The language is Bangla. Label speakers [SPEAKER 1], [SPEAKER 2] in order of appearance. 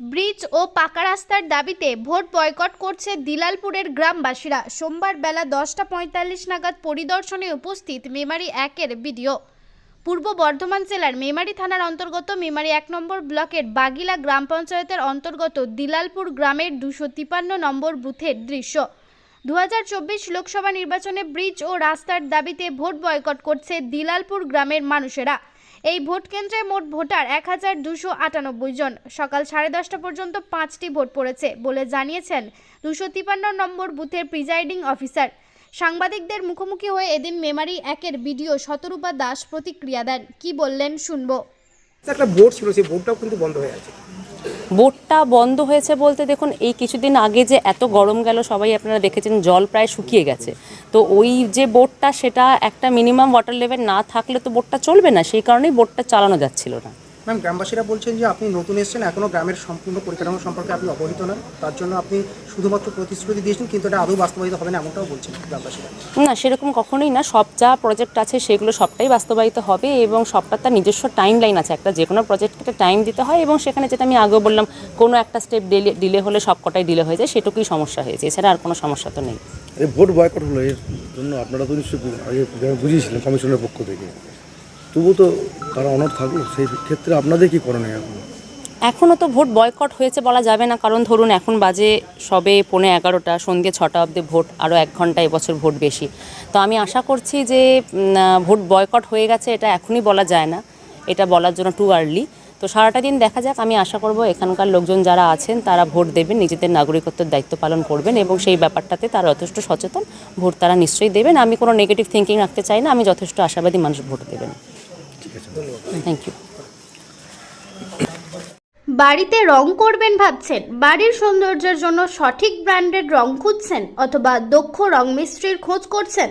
[SPEAKER 1] ব্রিজ ও পাকা রাস্তার দাবিতে ভোট বয়কট করছে দিলালপুরের গ্রামবাসীরা। সোমবার বেলা দশটা পঁয়তাল্লিশ নাগাদ পরিদর্শনে উপস্থিত মেমারি একের বিডিও। পূর্ব বর্ধমান জেলার মেমারি থানার অন্তর্গত মেমারি এক নম্বর ব্লকের বাগিলা গ্রাম পঞ্চায়েতের অন্তর্গত দিলালপুর গ্রামের দুশো তিপান্ন নম্বর বুথের দৃশ্য। দু হাজার চব্বিশ লোকসভা নির্বাচনে ব্রিজ ও রাস্তার দাবিতে ভোট বয়কট করছে দিলালপুর গ্রামের মানুষেরা। এই ভোট কেন্দ্রে মোট ভোটার এক হাজার দুশো আটানব্বই জন। সকাল সাড়ে দশটা পর্যন্ত পাঁচটি ভোট পড়েছে বলে জানিয়েছেন দুশো তিপান্ন নম্বর বুথের প্রিজাইডিং অফিসার। সাংবাদিকদের মুখোমুখি হয়ে এদিন মেমারি একের বিডিও শতরূপা দাস প্রতিক্রিয়া দেন। কি বললেন শুনব।
[SPEAKER 2] একটা ভোট ছিল, সেই ভোটটাও কিন্তু বন্ধ হয়ে আছে।
[SPEAKER 3] বোটটা বন্ধ হয়েছে বলতে দেখুন, এই কিছুদিন আগে যে এত গরম গেল, সবাই আপনারা দেখেছেন জল প্রায় শুকিয়ে গেছে। তো ওই যে বোটটা, সেটা একটা মিনিমাম ওয়াটার লেভেল না থাকলে তো বোটটা চলবে না, সেই কারণেই বোটটা চালানো যাচ্ছিল না।
[SPEAKER 2] ম্যাম গ্রামবাসীরা বলছেন যে আপনি নতুন এসেছেন এখনও গ্রামের সম্পূর্ণ পরিকাঠামো সম্পর্কে আপনি অবহিত নন। তার জন্য আপনি শুধুমাত্র প্রতিশ্রুতি দিয়েছেন কিন্তু এটা আদৌ বাস্তবায়িত হবে না এমনটাও বলছেন গ্রামবাসীরা।
[SPEAKER 3] না সেরকম কখনোই না। সব যা প্রজেক্ট আছে সেগুলো সবটাই বাস্তবায়িত হবে এবং সবটা তার নিজস্ব টাইম লাইন আছে। একটা যে কোনো প্রজেক্টকে একটা টাইম দিতে হয় এবং সেখানে যেটা আমি আগেও বললাম কোনো একটা স্টেপ ডিলে ডিলে হলে সব কটাই ডিলে হয়ে যায় সেটুকুই সমস্যা হয়েছে এছাড়া আর কোনো সমস্যা তো নেই।
[SPEAKER 4] ভোট বয়কট হলো এর জন্য আপনারা তো নিশ্চয়ই বুঝিয়েছিলেন কমিশনের পক্ষ থেকে। তবু তো তারা অনর থাকল সেই ক্ষেত্রে আপনাদের কি করণীয় এখন?
[SPEAKER 3] এখনও তো ভোট বয়কট হয়েছে বলা যাবে না, কারণ ধরুন এখন বাজে সবে পৌনে এগারোটা, সন্ধ্যে ছটা অবধি ভোট আরও এক ঘণ্টা এবছর ভোট বেশি। তো আমি আশা করছি যে ভোট বয়কট হয়ে গেছে, এটা এখনই বলা যায় না, এটা বলার জন্য টু আর্লি তো সারাটা দিন দেখা যাক, আমি আশা করব এখানকার লোকজন যারা আছেন, তারা ভোট দেবেন, নিজেদের নাগরিকত্বের দায়িত্ব পালন করবেন এবং সেই ব্যাপারটাতে তারা যথেষ্ট সচেতন, ভোট তারা নিশ্চয়ই দেবেন। আমি কোনো নেগেটিভ থিঙ্কিং রাখতে চাই না, আমি যথেষ্ট আশাবাদী মানুষ ভোট দেবেন। থ্যাংক ইউ
[SPEAKER 1] বাড়িতে রং করবেন ভাবছেন। বাড়ির সৌন্দর্যের জন্য সঠিক ব্র্যান্ডের রং খুঁজছেন অথবা দক্ষ রং মিস্ত্রির খোঁজ করছেন।